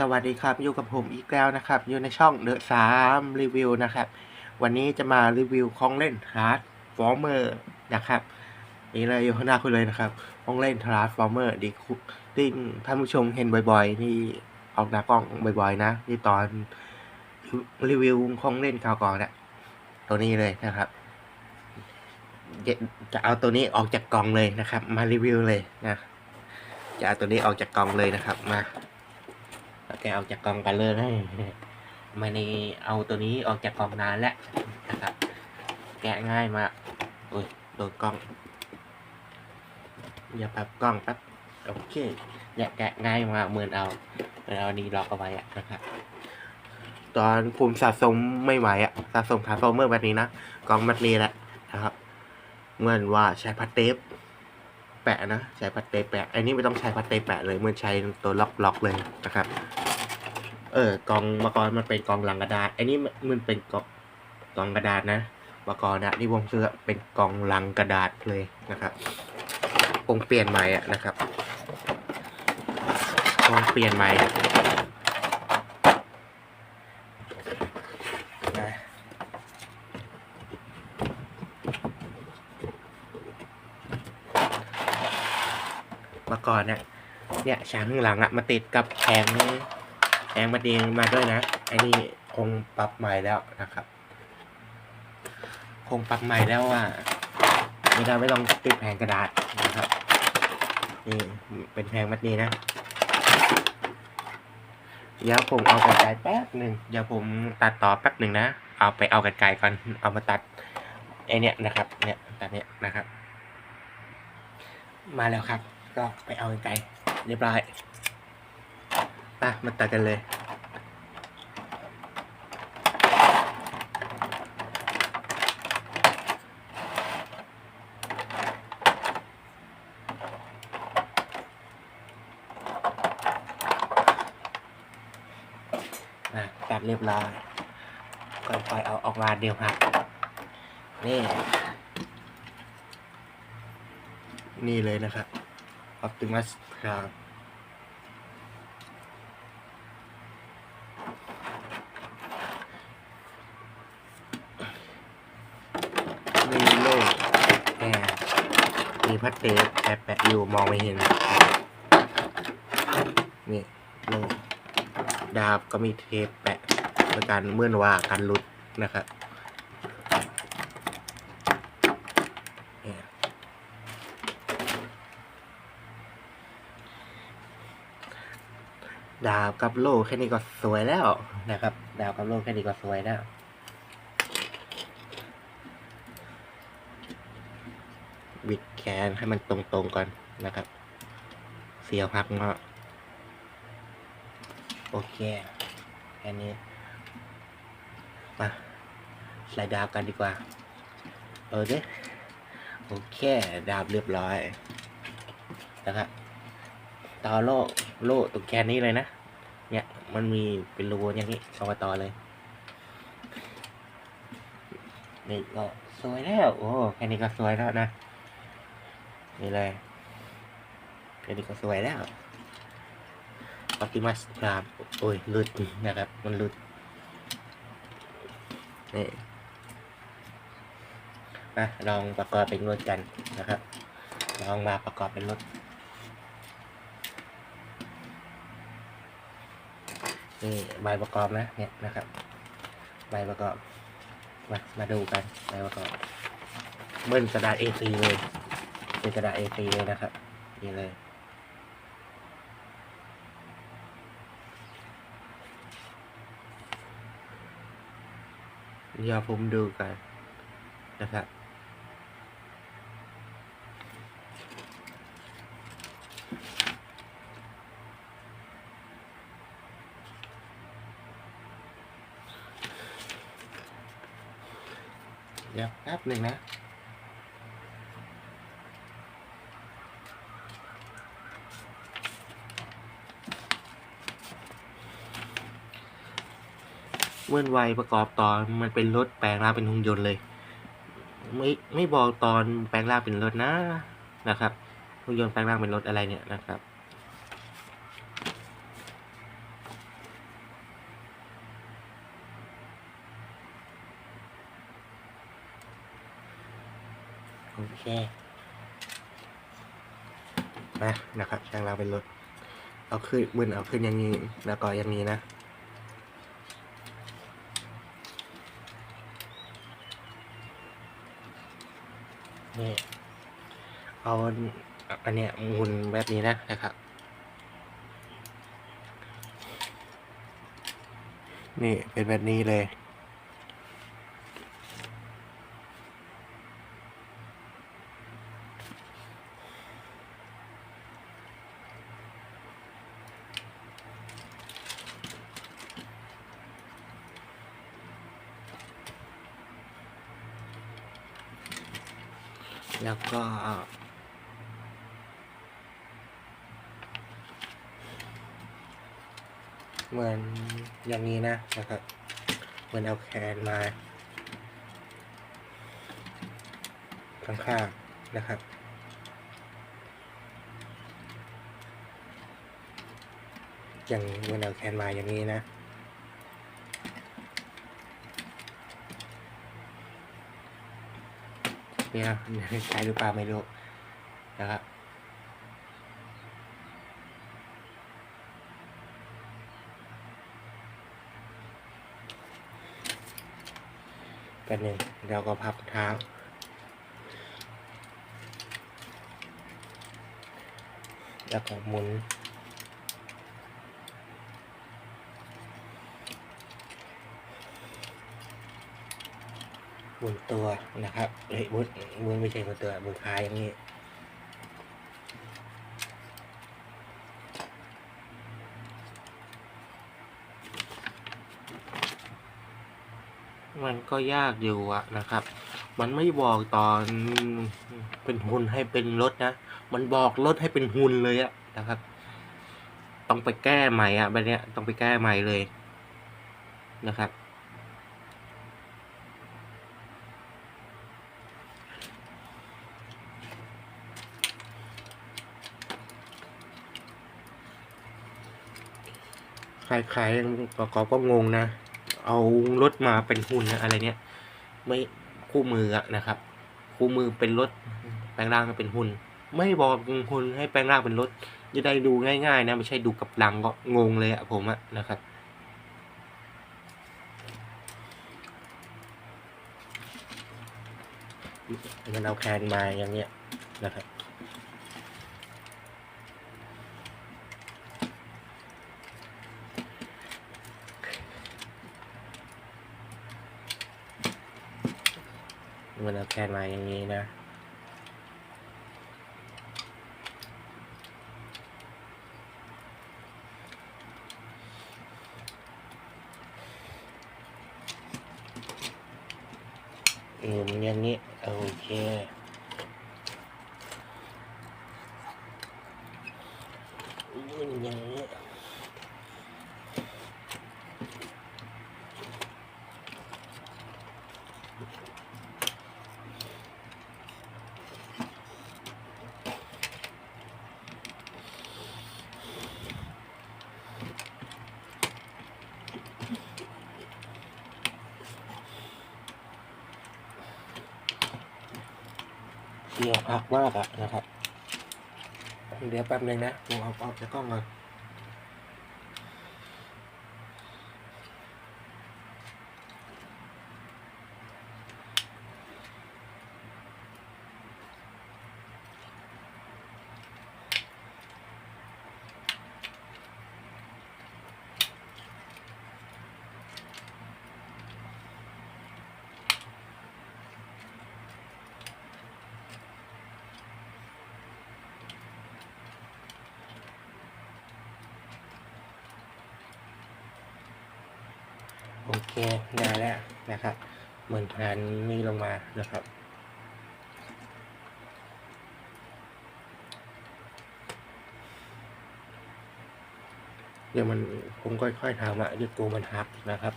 สวัสดีครับ อยู่กับผมอีกแล้วนะครับ อยู่ในช่องเดอะสามรีวิวนะครับ วันนี้จะมารีวิวของเล่นทาร์ s ฟอร์เมอร์นะครับนี่เลยอยู่ข้างหน้าคุณเลยนะครับของเล่นทาร์ s ฟอร์เมอร์ดีคุที่ท่านผู้ชมเห็นบ่อยๆ ที่ออกหน้ากล้องบ่อยๆ นะที่ตอนรีวิวของเล่นคราวก่อนนะตัวนี้เลยนะครับ จะเอาตัวนี้ออกจากกล่องเลยนะครับ มารีวิวเลยนะ จะเอาตัวนี้ออกจากกล่องเลยนะครับมา แกะออกจากกองกันเลยมาในเอาตัวนี้ออกจากกองนานแล้วนะครับ แกะง่ายมากโอ้ยโดนกล้องอย่าปรับกล้องแป๊บโอเคเนี่ยแกะง่ายมากเหมือนเอาเหมือนเอานี้ล็อกเอาไว้อะนะครับ ตอนผมสะสมไม่ไหวอะสะสมทาร์ฟเมอร์แบบนี้นะกล่องแบบนี้แหละนะครับเหมือนว่าใช้พัดเทป แปะนะใช้พัดเตปแปะอันนี้ไม่ต้องใช้พัดเตปแปะเลยเมือใช้ตัวล็อกล็อกเลยนะครับ เออกองมาก่อนมันเป็นกองลังกระดาษอันนี้มันเป็นกองกองกระดาษนะมาก่อนนะนี่ผมซื้อเป็นกองลังกระดาษเลยนะครับคงเปลี่ยนใหม่อะนะครับคงเปลี่ยนใหม่นะ มาก่อนเนี่ยเนี่ยชั้นข้างหลังอะมาติดกับแผงแองมาดีมาด้วยนะไอ้นี่คงปรับใหม่แล้วนะครับ คงปรับใหม่แล้วว่าไม่ได้ไม่ต้องติดแผงกระดาษนะครับนี่เป็นแผงมัดนี้นะเดี๋ยวผมเอากระไกรแป๊บหนึ่งเดี๋ยวผมตัดต่อแป๊บหนึ่งนะ เอาไปเอากระไกรก่อนเอามาตัดไอเนี้ยนะครับ เนี่ยตัดเนี้ยนะครับ มาแล้วครับ ก็ไปเอากระไกรเรียบร้อยไปมาตัดกันเลยตัดเรียบร้อยก่อนปล่อยเอาออกมาเดียวครับ นี่ นี่เลยนะครับ Optimus ครับมีโล่แอร์มีพัดเทปแปะแปะอยู่มองไม่เห็น นี่โล่ดาบก็มีเทปแปะในการเมื่อนว่าการลุดนะครับเนี่ย ดาบกับโล่แค่นี้ก็สวยแล้วนะครับ ดาบกับโล่แค่นี้ก็สวยแล้วบิดแขนให้มันตรงๆก่อนนะครับ เสียวพักเนาะโอเคแค่นี้มาใส่ดาบกันดีกว่า เออเด้โอเค ดาบเรียบร้อยนะครับ ต่อโล่โล่ตรงแกนนี้เลยนะ เนี่ยมันมีเป็นรูอย่างนี้เอามาต่อเลยนี่ก็สวยแล้ว โอ้แค่นี้ก็สวยแล้วนะ นี่เลยแค่นี้ก็สวยแล้วอ p ติมัสครับโอ้ยหลุดนะครับ มันหลุดนี่มาลองประกอบเป็นรถกันนะครับ ลองมาประกอบเป็นรถ นี่ใบประกอบนะเนี่ยนะครับ ใบประกอบ มามาดูกันใบประกอบเบิ้ลกระดาษ A4 เลยเป็นกระดาษ A4 เลยนะครับ นี่เลยเดี๋ยวผมดูกันนะครับ เดี๋ยวแป๊บ หนึ่งนะ เมื่อวัยประกอบตอนมันเป็นรถแปลงร่างเป็นหุ่นยนต์เลย ไม่ไม่บอกตอนแปลงร่างเป็นรถนะนะครับหุ่นยนต์แปลงร่างเป็นรถอะไรเนี่ยนะครับ เคมานะครับช่างเราเป็นรถเอาขึ้นมึนเอาขึ้นอย่างนี้แล้วก็อย่างนี้นะนี่เอาอันเนี้ยมุนแบบนี้นะนะครับนี่เป็นแบบนี้เลย แล้ว ก็เหมือนอย่างนี้นะนะครับ เหมือนเอาแขนมา ข้างๆนะครับอย่างเหมือนเอาแขนมาอย่างนี้นะ นี่ยใช้หรือเปล่าไม่รู้นะครับกันหนึ่งเราก็พับเท้าแล้วก็หมุน หมุนตัวนะครับเฮ้ยหมุนหมุนไม่ใช่หมุนตัวหมุนขาอย่างนี้มันก็ยากอยู่อะนะครับ มันไม่บอกตอนเป็นหุ่นให้เป็นรถนะ มันบอกรถให้เป็นหุ่นเลยอะนะครับ ต้องไปแก้ใหม่อะแบบเนี้ยต้องไปแก้ใหม่เลยนะครับ ใครๆประกอบก็งงนะ เอารถมาเป็นหุ่นอะไรเนี้ยไม่คู่มือนะครับ คู่มือเป็นรถแปลงร่างเป็นหุ่นไม่บอกหุ่นให้แปลงร่างเป็นรถจะได้ดูง่าย ๆ นะไม่ใช่ดูกับหลังก็งงเลยอะผมอะนะครับมันเอาแคนมาอย่างเงี้ยนะครับ มันเอาแคนมาอย่างนี้นะอืมอย่างนี้ โอเค อืมอย่างนี้ เกี่ยวอักมากอะนะครับ เดี๋ยวแป๊บนึงนะผมเอาออกจากกล้องก่อน โอเคได้แล้วนะครับเหมือนแผนนี้ลงมานะครับเดี๋ยวมันผมค่อยๆทำอะเดี๋ยวตัวมันหักนะครับ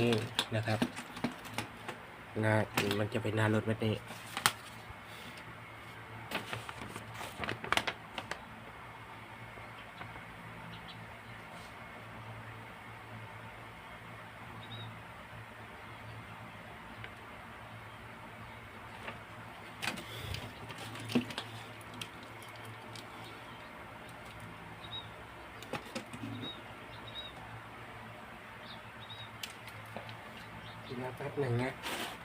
นี่นะครับหน้ามันจะเป็นหน้ารถแบบนี้ นะแป๊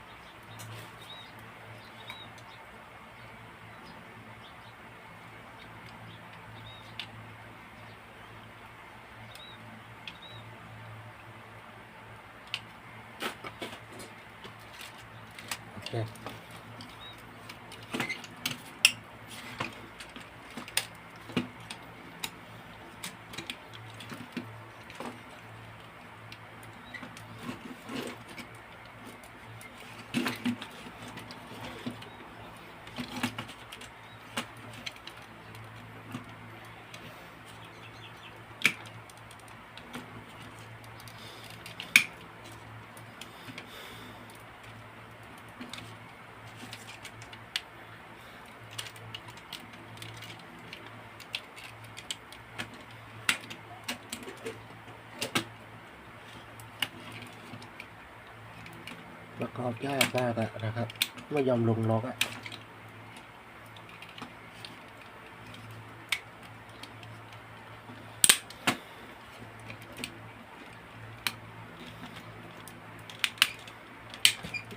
ประกอบยากมากอะนะครับ ไม่ยอมลงล็อกอะ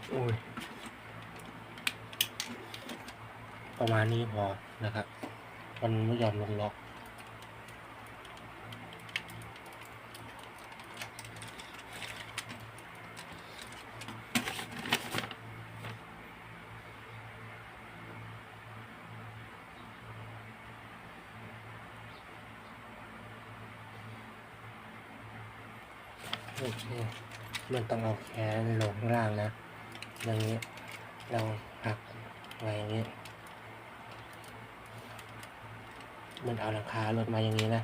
โอ้ย ประมาณนี้พอนะครับ มันไม่ยอมลงล็อก โอเค มันต้องเอาแขนลงล่างนะอย่างนี้ เราพักไว้อย่างนี้มันเอาหลังคาลดมาอย่างนี้นะ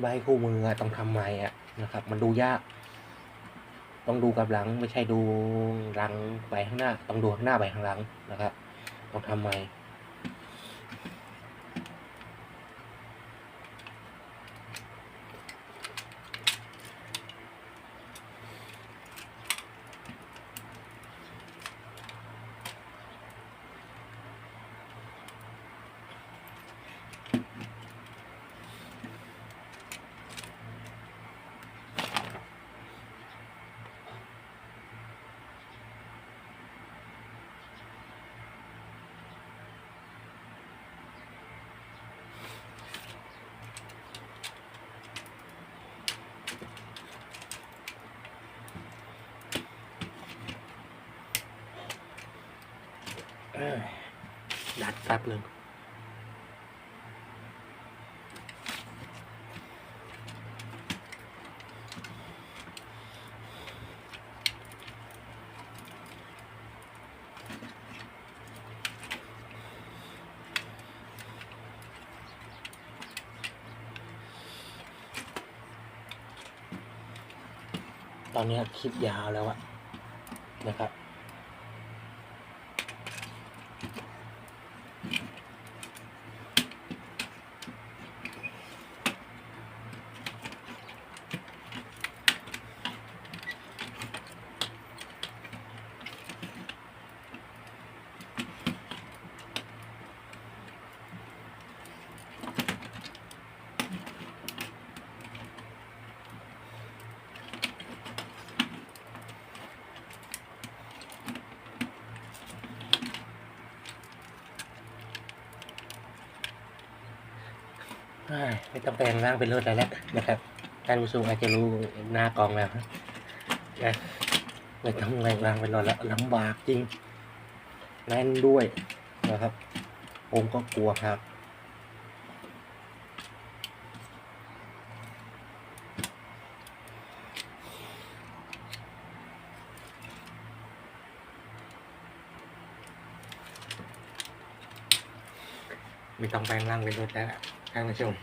ใบคู่มือต้องทำใหม่อะนะครับ มันดูยาก ต้องดูกับหลังไม่ใช่ดูหลังไปข้างหน้า ต้องดูข้างหน้าไปข้างหลังนะครับ ต้องทำใหม่ ดัดแป๊บหนึ่งตอนนี้คลิปยาวแล้วอะนะครับ ไม่ต้องแปลงร่างเป็นรถแล้วแหละนะครับท่านผู้ชมอาจจะรู้หน้ากองแล้วนะไม่ต้องแปลงร่างเป็นรถแล้วลำบากจริงแน่นด้วยนะครับ ผมก็กลัวครับไม่ต้องแปลงร่างเป็นรถแล้ว ăn chung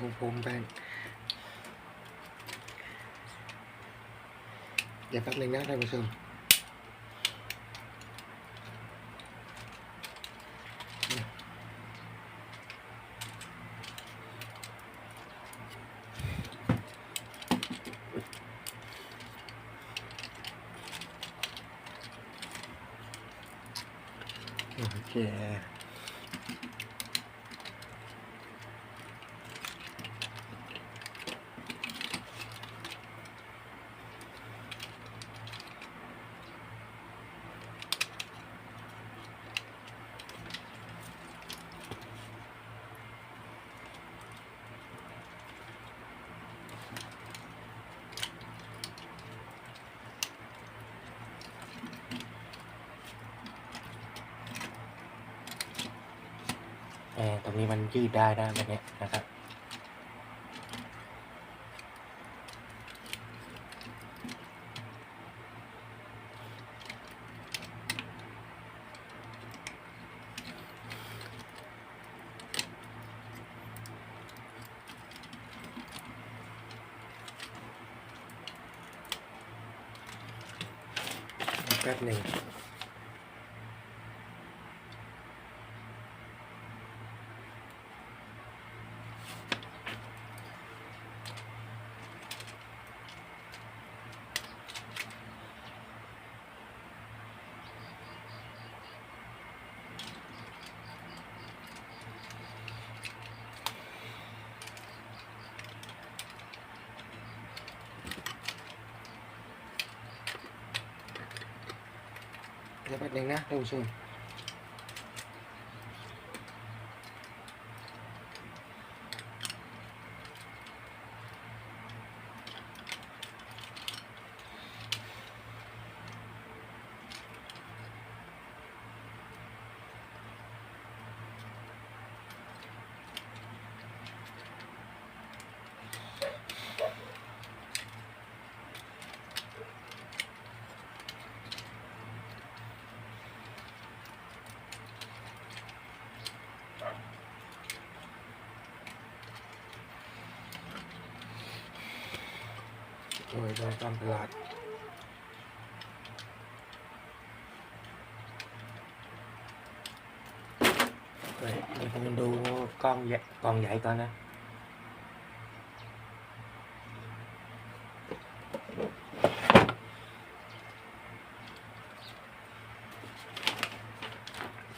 không phun tan. Giải pháp lên nát ra một xương ตรงนี้มันยืดได้นะแบบนี้นะครับ แป๊บหนึ่ง เดี๋ยว แป๊บหนึงนะท่านผู้ชมโอ้ยโดนตามตลาดเฮ้ยเดี๋ยวผมดูกล้องใหญ่กล้องใหญ่ก่อนนะ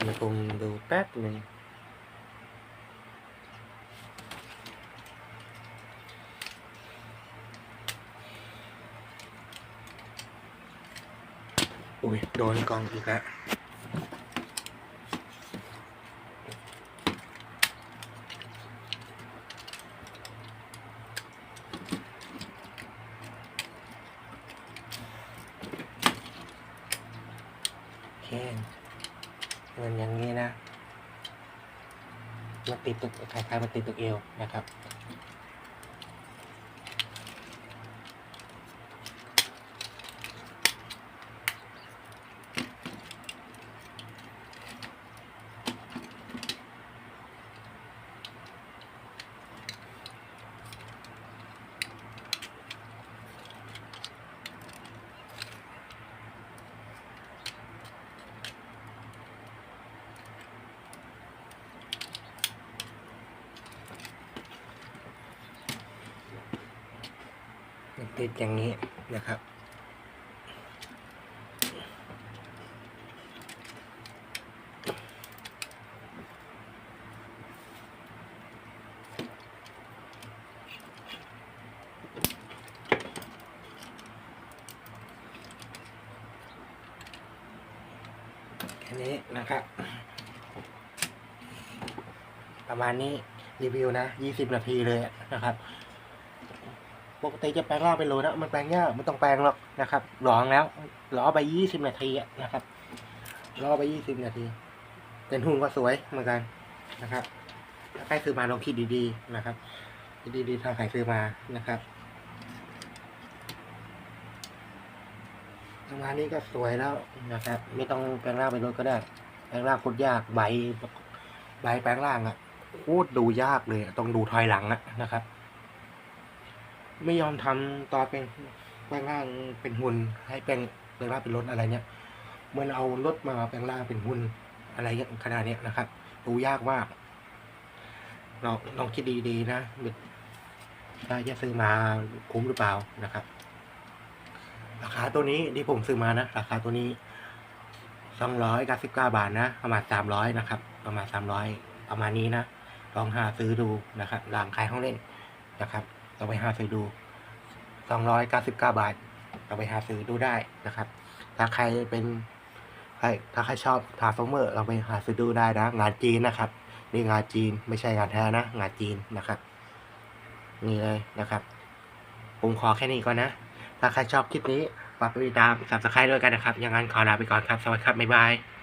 เดี๋ยวผมดูแป๊บหนึ่งอุ้ย โดนกองอีกแล้วโอเคเงินอย่างนี้นะ มันติดตุกคล้ายๆมันติดตุกเอวนะครับ ติดอย่างนี้นะครับ แค่นี้นะครับ ประมาณนี้รีวิวนะ 20 นาทีเลยนะครับ ปกติจะแปลงรอบเป็นโลนะมันแปลงยากมันต้องแปลงหรอกนะครับหลองแล้วรอไป20นาทีนะครับรอไป20นาทีเป็นหุ้นก็สวยเหมือนกันนะครับถ้าใครซื้อมาลองคิดดีๆนะครับคิดดีๆถ้าใครซื้อมานะครับประมาณนี้ก็สวยแล้วนะครับ ไม่ต้องแปลงร่างเป็นรถก็ได้ แปลงร่างโคตรยากใบใบแปลงร่างอะโคตรดูยากเลยต้องดูถอยหลังอะนะครับ ไม่ยอมทำตอนเป็นแปลงร่างเป็นหุ่นให้แปลงแปลงร่างเป็นรถอะไรเนี่ยเหมือนเอารถมาแปลงร่างเป็นหุ่นอะไรเงี้ยขนาดเนี้ยนะครับ ดูยากมากลองลองคิดดีๆนะถ้าจะซื้อมาคุ้มหรือเปล่านะครับ ราคาตัวนี้ที่ผมซื้อมานะราคาตัวนี้สองร้อยเก้าสิบเก้าบาทนะประมาณสามร้อยนะครับ ประมาณสามร้อยประมาณนี้นะลองหาซื้อดูนะครับร้านขายห้องเล่นนะครับ ลองไปหาซื้อดูสองร้อยเก้าสิบเก้าบาทลองไปหาซื้อดูได้นะครับ ถ้าใครเป็นใครถ้าใครชอบทาร์ฟเมอร์เราไปหาซื้อดูได้นะ งานจีนนะครับ นี่งานจีนไม่ใช่งานแท้นะ งานจีนนะครับ นี่เลยนะครับ ผมขอแค่นี้ก่อนนะ ถ้าใครชอบคลิปนี้ฝากไปติดตาม subscribe ด้วยกันนะครับ อย่างนั้นขอลาไปก่อนครับ สวัสดีครับ บ๊ายบาย